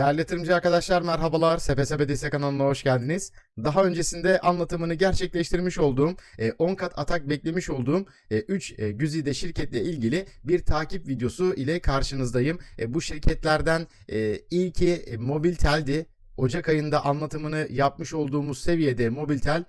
Değerli yatırımcı arkadaşlar merhabalar. SPSB Destek kanalına hoş geldiniz. Daha öncesinde anlatımını gerçekleştirmiş olduğum, e, 10 kat atak beklemiş olduğum 3 güzide şirketle ilgili bir takip videosu ile karşınızdayım. E, Bu şirketlerden e, ilki e, Mobiltel'di. Ocak ayında anlatımını yapmış olduğumuz seviyede Mobiltel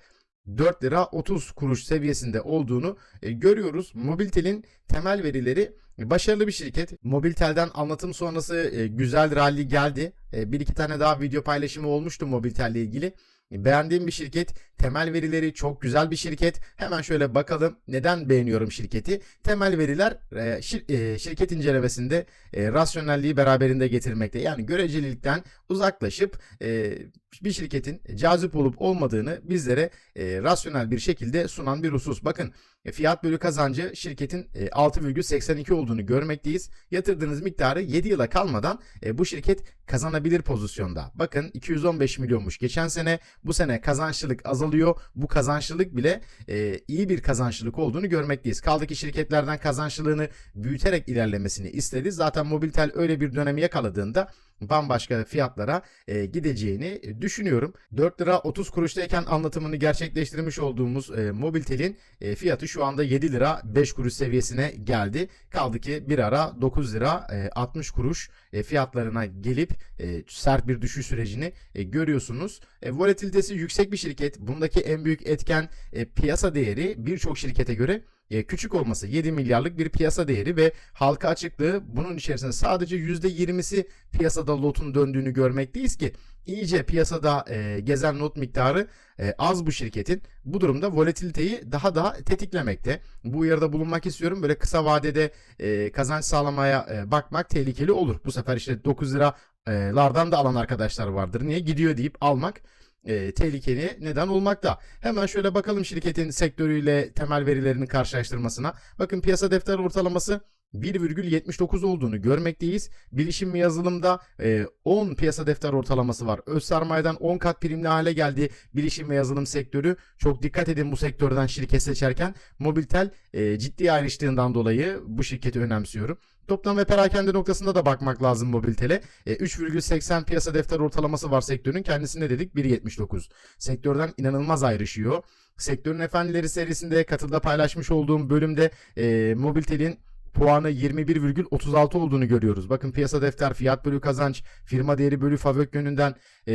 4 lira 30 kuruş seviyesinde olduğunu e, görüyoruz. Mobiltel'in temel verileri e, başarılı bir şirket. Mobiltel'den anlatım sonrası e, güzel rally geldi. E, bir iki tane daha video paylaşımı olmuştu Mobiltel ile ilgili. E, Beğendiğim bir şirket. Temel verileri çok güzel bir şirket. Hemen şöyle bakalım neden beğeniyorum şirketi. Temel veriler e, şir- e, şirket incelemesinde e, rasyonelliği beraberinde getirmekte. Yani görecelilikten uzaklaşıp e, bir şirketin cazip olup olmadığını bizlere e, rasyonel bir şekilde sunan bir husus. Bakın e, fiyat bölü kazancı şirketin e, 6,82 olduğunu görmekteyiz. Yatırdığınız miktarı 7 yıla kalmadan e, bu şirket kazanabilir pozisyonda. Bakın 215 milyonmuş geçen sene. Bu sene kazançlılık azalıyor. Bu kazançlılık bile e, iyi bir kazançlılık olduğunu görmekteyiz. Kaldı ki şirketlerden kazançlılığını büyüterek ilerlemesini istedi. Zaten Mobiltel öyle bir dönemi yakaladığında bambaşka fiyatlara e, gideceğini e, düşünüyorum. 4 lira 30 kuruştayken anlatımını gerçekleştirmiş olduğumuz e, Mobiltel'in e, fiyatı şu anda 7 lira 5 kuruş seviyesine geldi. Kaldı ki bir ara 9 lira e, 60 kuruş e, fiyatlarına gelip e, sert bir düşüş sürecini e, görüyorsunuz. E, volatilitesi yüksek bir şirket. Bundaki en büyük etken e, piyasa değeri birçok şirkete göre küçük olması 7 milyarlık bir piyasa değeri ve halka açıklığı bunun içerisinde sadece %20'si piyasada lotun döndüğünü görmekteyiz ki iyice piyasada e, gezen lot miktarı e, az bu şirketin. Bu durumda volatiliteyi daha da tetiklemekte. Bu uyarıda bulunmak istiyorum. Böyle kısa vadede e, kazanç sağlamaya e, bakmak tehlikeli olur. Bu sefer işte 9 liralardan da alan arkadaşlar vardır. Niye? Gidiyor deyip almak e, tehlikeli neden olmakta. Hemen şöyle bakalım şirketin sektörüyle temel verilerinin karşılaştırmasına. Bakın piyasa defter ortalaması 1,79 olduğunu görmekteyiz. Bilişim ve yazılımda e, 10 piyasa defter ortalaması var. Öz sermayeden 10 kat primli hale geldi bilişim ve yazılım sektörü. Çok dikkat edin bu sektörden şirket seçerken. Mobiltel e, ciddi ayrıştığından dolayı bu şirketi önemsiyorum. Toplam ve perakende noktasında da bakmak lazım Mobiltel'e. E, 3,80 piyasa defter ortalaması var sektörün. Kendisine dedik 1,79. Sektörden inanılmaz ayrışıyor. Sektörün Efendileri serisinde katılda paylaşmış olduğum bölümde e, Mobiltel'in puanı 21,36 olduğunu görüyoruz. Bakın piyasa defter, fiyat bölü kazanç, firma değeri bölü fabrik yönünden e,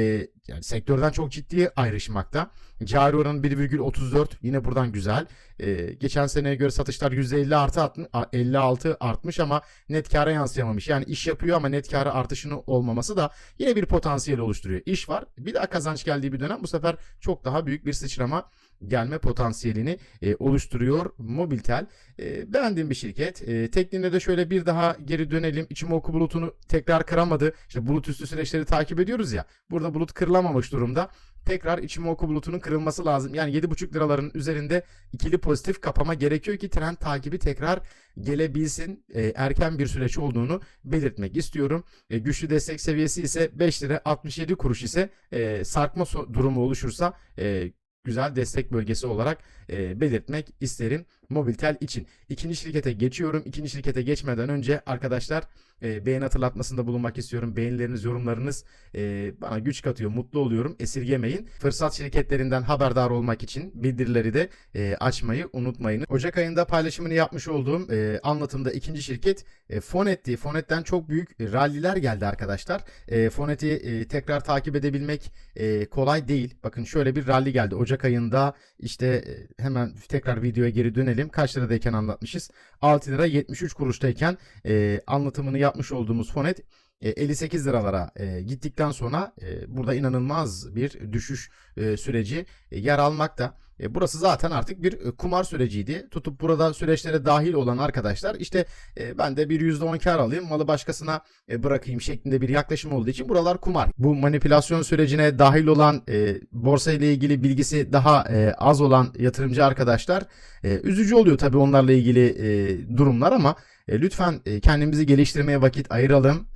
yani sektörden çok ciddi ayrışmakta. Cari oranı 1,34 yine buradan güzel. E, geçen seneye göre satışlar %50 artı artmış- a- 56 artmış ama net kâra yansıyamamış. Yani iş yapıyor ama net kâra artışının olmaması da yine bir potansiyel oluşturuyor. İş var. Bir daha kazanç geldiği bir dönem bu sefer çok daha büyük bir sıçrama gelme potansiyelini e, oluşturuyor Mobiltel. E, beğendiğim bir şirket. E, tekniğine de şöyle bir daha geri dönelim. İçimoku bulutunu tekrar kıramadı. İşte bulut üstü süreçleri takip ediyoruz ya. Burada bulut kırılamamış durumda. Tekrar İçimoku bulutunun kırılması lazım. Yani 7,5 liraların üzerinde ikili pozitif kapama gerekiyor ki trend takibi tekrar gelebilsin. E, erken bir süreç olduğunu belirtmek istiyorum. E, güçlü destek seviyesi ise 5 lira 67 kuruş ise e, sarkma so- durumu oluşursa e, güzel destek bölgesi olarak e, belirtmek isterim Mobiltel için. İkinci şirkete geçiyorum. İkinci şirkete geçmeden önce arkadaşlar e, beğeni hatırlatmasında bulunmak istiyorum. Beğenileriniz, yorumlarınız e, bana güç katıyor. Mutlu oluyorum. Esirgemeyin. Fırsat şirketlerinden haberdar olmak için bildirileri de e, açmayı unutmayın. Ocak ayında paylaşımını yapmış olduğum e, anlatımda ikinci şirket e, Fonet'ti. Fonet'ten çok büyük e, ralliler geldi arkadaşlar. E, Fonet'i e, tekrar takip edebilmek e, kolay değil. Bakın şöyle bir rally geldi. Ocak ayında işte e, hemen tekrar videoya geri dönelim. Kaç liradayken anlatmışız? 6 lira 73 kuruştayken e, anlatımını yapmış olduğumuz Fonet e, 58 liralara e, gittikten sonra e, burada inanılmaz bir düşüş e, süreci e, yer almakta. E, burası zaten artık bir e, kumar süreciydi. Tutup burada süreçlere dahil olan arkadaşlar işte e, ben de bir %10 kar alayım malı başkasına e, bırakayım şeklinde bir yaklaşım olduğu için buralar kumar. Bu manipülasyon sürecine dahil olan e, borsa ile ilgili bilgisi daha e, az olan yatırımcı arkadaşlar e, üzücü oluyor tabii onlarla ilgili e, durumlar ama e, lütfen e, kendimizi geliştirmeye vakit ayıralım.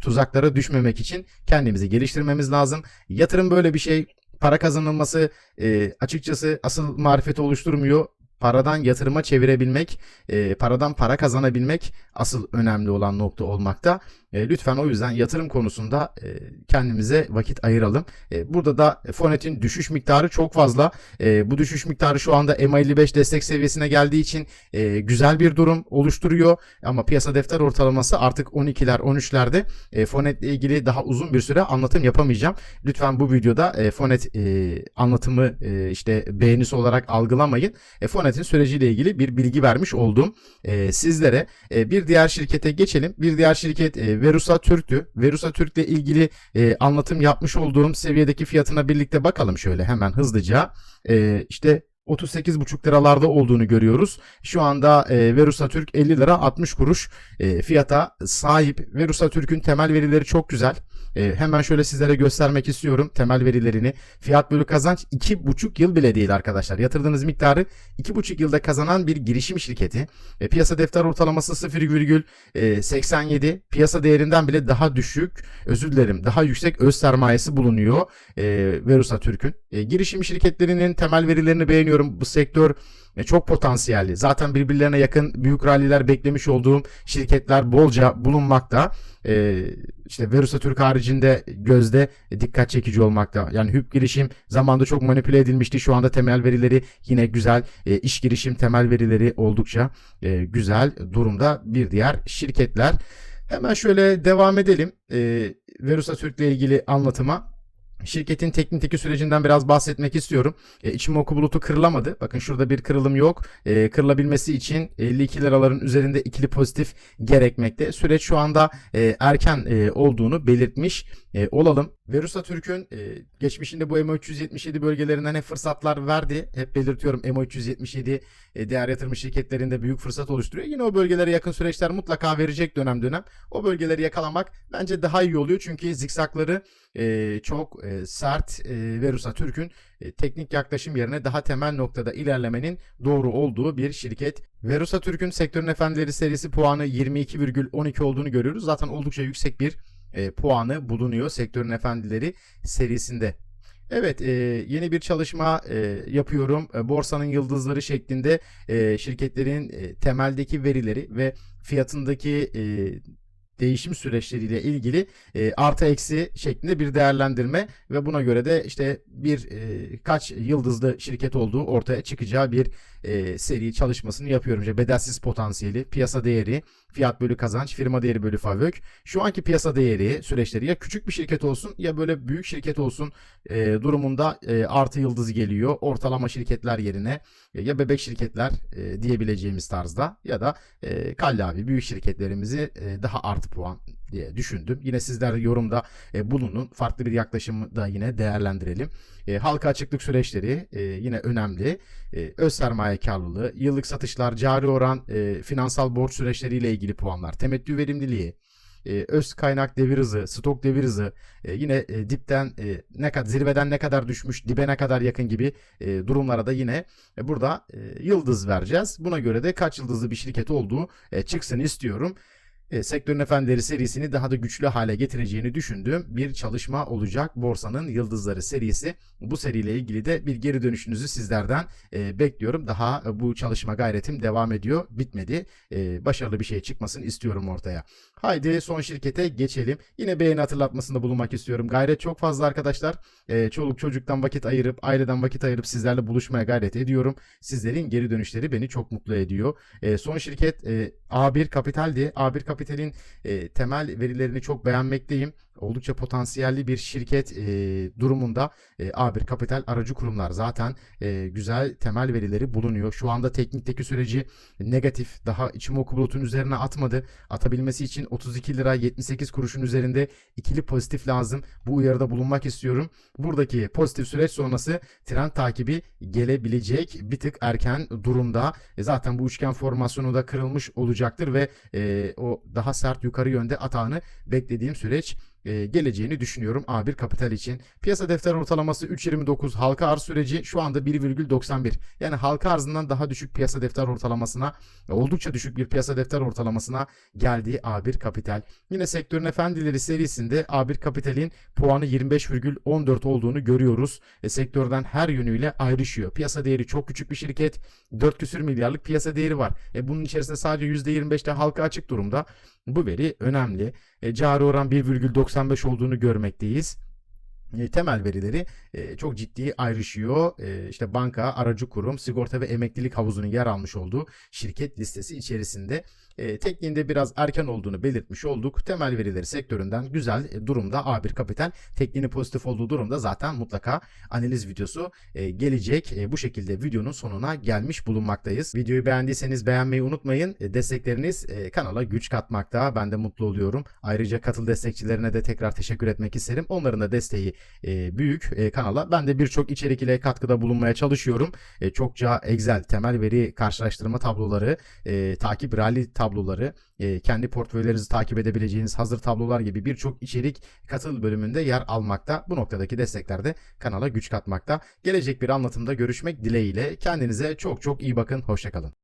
Tuzaklara düşmemek için kendimizi geliştirmemiz lazım. Yatırım böyle bir şey. Para kazanılması e, açıkçası asıl marifeti oluşturmuyor. Paradan yatırıma çevirebilmek, e, paradan para kazanabilmek asıl önemli olan nokta olmakta. E, lütfen o yüzden yatırım konusunda e, kendimize vakit ayıralım. E, burada da Fonet'in düşüş miktarı çok fazla. E, bu düşüş miktarı şu anda MA55 destek seviyesine geldiği için e, güzel bir durum oluşturuyor. Ama piyasa defter ortalaması artık 12'ler 13'lerde. E, Fonet ile ilgili daha uzun bir süre anlatım yapamayacağım. Lütfen bu videoda e, Fonet e, anlatımı e, işte beğenisi olarak algılamayın. E, Fonet'in süreciyle ilgili bir bilgi vermiş oldum e, sizlere. E, bir diğer şirkete geçelim. Bir diğer şirket e, Verusa Türk'tü. Verusa Türk ile ilgili e, anlatım yapmış olduğum seviyedeki fiyatına birlikte bakalım şöyle hemen hızlıca. E, işte 38,5 liralarda olduğunu görüyoruz. Şu anda e, Verusa Türk 50 lira 60 kuruş e, fiyata sahip. Verusa Türk'ün temel verileri çok güzel. E, hemen şöyle sizlere göstermek istiyorum temel verilerini. Fiyat bölü kazanç 2,5 yıl bile değil arkadaşlar. Yatırdığınız miktarı 2,5 yılda kazanan bir girişim şirketi. E, piyasa defter ortalaması 0,87. Piyasa değerinden bile daha düşük. Özür dilerim. Daha yüksek öz sermayesi bulunuyor. E, Verusa Türk'ün. E, girişim şirketlerinin temel verilerini beğeniyorum. Bu sektör e, çok potansiyelli. Zaten birbirlerine yakın büyük ralliler beklemiş olduğum şirketler bolca bulunmakta. Ee, işte Verusa Türk haricinde gözde dikkat çekici olmakta. Yani hüp girişim zamanda çok manipüle edilmişti. Şu anda temel verileri yine güzel. E, iş girişim temel verileri oldukça e, güzel durumda. Bir diğer şirketler. Hemen şöyle devam edelim. E, Verusa Türk ile ilgili anlatıma. Şirketin teknikteki sürecinden biraz bahsetmek istiyorum. E, içim oku bulutu kırılamadı. Bakın şurada bir kırılım yok. E, kırılabilmesi için 52 liraların üzerinde ikili pozitif gerekmekte. Süreç şu anda e, erken e, olduğunu belirtmiş e, olalım. Verusa Türk'ün e, geçmişinde bu MO377 bölgelerinden hep fırsatlar verdi. Hep belirtiyorum MO377 e, değer yatırım şirketlerinde büyük fırsat oluşturuyor. Yine o bölgelere yakın süreçler mutlaka verecek dönem dönem. O bölgeleri yakalamak bence daha iyi oluyor. Çünkü zikzakları e, çok e, sert e, Verusa Türk'ün e, teknik yaklaşım yerine daha temel noktada ilerlemenin doğru olduğu bir şirket. Verusa Türk'ün sektörün efendileri serisi puanı 22,12 olduğunu görüyoruz. Zaten oldukça yüksek bir e, puanı bulunuyor sektörün efendileri serisinde. Evet, e, yeni bir çalışma e, yapıyorum. E, borsanın yıldızları şeklinde e, şirketlerin e, temeldeki verileri ve fiyatındaki e, değişim süreçleriyle ilgili e, artı eksi şeklinde bir değerlendirme ve buna göre de işte bir e, kaç yıldızlı şirket olduğu ortaya çıkacağı bir e, seri çalışmasını yapıyorum. İşte bedelsiz potansiyeli, piyasa değeri, fiyat bölü kazanç, firma değeri bölü FAVÖK. Şu anki piyasa değeri süreçleri ya küçük bir şirket olsun ya böyle büyük şirket olsun e, durumunda e, artı yıldız geliyor. Ortalama şirketler yerine e, ya bebek şirketler e, diyebileceğimiz tarzda ya da e, kallavi büyük şirketlerimizi e, daha artı puan diye düşündüm. Yine sizler yorumda e, bulunun. Farklı bir yaklaşımı da yine değerlendirelim. E, halka açıklık süreçleri e, yine önemli. E, öz sermaye karlılığı, yıllık satışlar, cari oran, e, finansal borç süreçleriyle ilgili puanlar, temettü verimliliği, e, öz kaynak devir hızı, stok devir hızı, e, yine e, dipten e, ne kadar zirveden ne kadar düşmüş, dibe ne kadar yakın gibi e, durumlara da yine e, burada e, yıldız vereceğiz. Buna göre de kaç yıldızlı bir şirket olduğu e, çıksın istiyorum e, sektörün efendileri serisini daha da güçlü hale getireceğini düşündüğüm bir çalışma olacak. Borsanın Yıldızları serisi. Bu seriyle ilgili de bir geri dönüşünüzü sizlerden e, bekliyorum. Daha e, bu çalışma gayretim devam ediyor. Bitmedi. E, başarılı bir şey çıkmasını istiyorum ortaya. Haydi son şirkete geçelim. Yine beğeni hatırlatmasında bulunmak istiyorum. Gayret çok fazla arkadaşlar. E, çoluk çocuktan vakit ayırıp, aileden vakit ayırıp sizlerle buluşmaya gayret ediyorum. Sizlerin geri dönüşleri beni çok mutlu ediyor. E, son şirket e, A1 Kapital'di. A1 Kapital'in e, temel verilerini çok beğenmekteyim. Oldukça potansiyelli bir şirket e, durumunda e, A1 Kapital aracı kurumlar zaten e, güzel temel verileri bulunuyor. Şu anda teknikteki süreci negatif daha içim oku bulutun üzerine atmadı. Atabilmesi için 32 lira 78 kuruşun üzerinde ikili pozitif lazım. Bu uyarıda bulunmak istiyorum. Buradaki pozitif süreç sonrası trend takibi gelebilecek bir tık erken durumda. E, zaten bu üçgen formasyonu da kırılmış olacaktır ve e, o daha sert yukarı yönde atağını beklediğim süreç e, geleceğini düşünüyorum A1 Kapital için. Piyasa defter ortalaması 3.29 halka arz süreci şu anda 1,91. Yani halka arzından daha düşük piyasa defter ortalamasına oldukça düşük bir piyasa defter ortalamasına geldiği A1 Kapital. Yine sektörün efendileri serisinde A1 Kapital'in puanı 25,14 olduğunu görüyoruz. E, sektörden her yönüyle ayrışıyor. Piyasa değeri çok küçük bir şirket. 4 küsür milyarlık piyasa değeri var. E, bunun içerisinde sadece %25'te halka açık durumda. Bu veri önemli. E, cari oran 1,95 olduğunu görmekteyiz. E, temel verileri e, çok ciddi ayrışıyor. İşte banka, aracı kurum, sigorta ve emeklilik havuzunun yer almış olduğu şirket listesi içerisinde. E, tekniğinde biraz erken olduğunu belirtmiş olduk. Temel verileri sektöründen güzel durumda A1 Kapital. Tekniğinin pozitif olduğu durumda zaten mutlaka analiz videosu e, gelecek. E, bu şekilde videonun sonuna gelmiş bulunmaktayız. Videoyu beğendiyseniz beğenmeyi unutmayın. E, destekleriniz e, kanala güç katmakta. Ben de mutlu oluyorum. Ayrıca katıl destekçilerine de tekrar teşekkür etmek isterim. Onların da desteği e, büyük e, kanala. Ben de birçok içerik ile katkıda bulunmaya çalışıyorum. E, çokça Excel, temel veri karşılaştırma tabloları, e, takip rally tabloları, e, kendi portföylerinizi takip edebileceğiniz hazır tablolar gibi birçok içerik katıl bölümünde yer almakta. Bu noktadaki destekler de kanala güç katmakta. Gelecek bir anlatımda görüşmek dileğiyle. Kendinize çok çok iyi bakın. Hoşçakalın.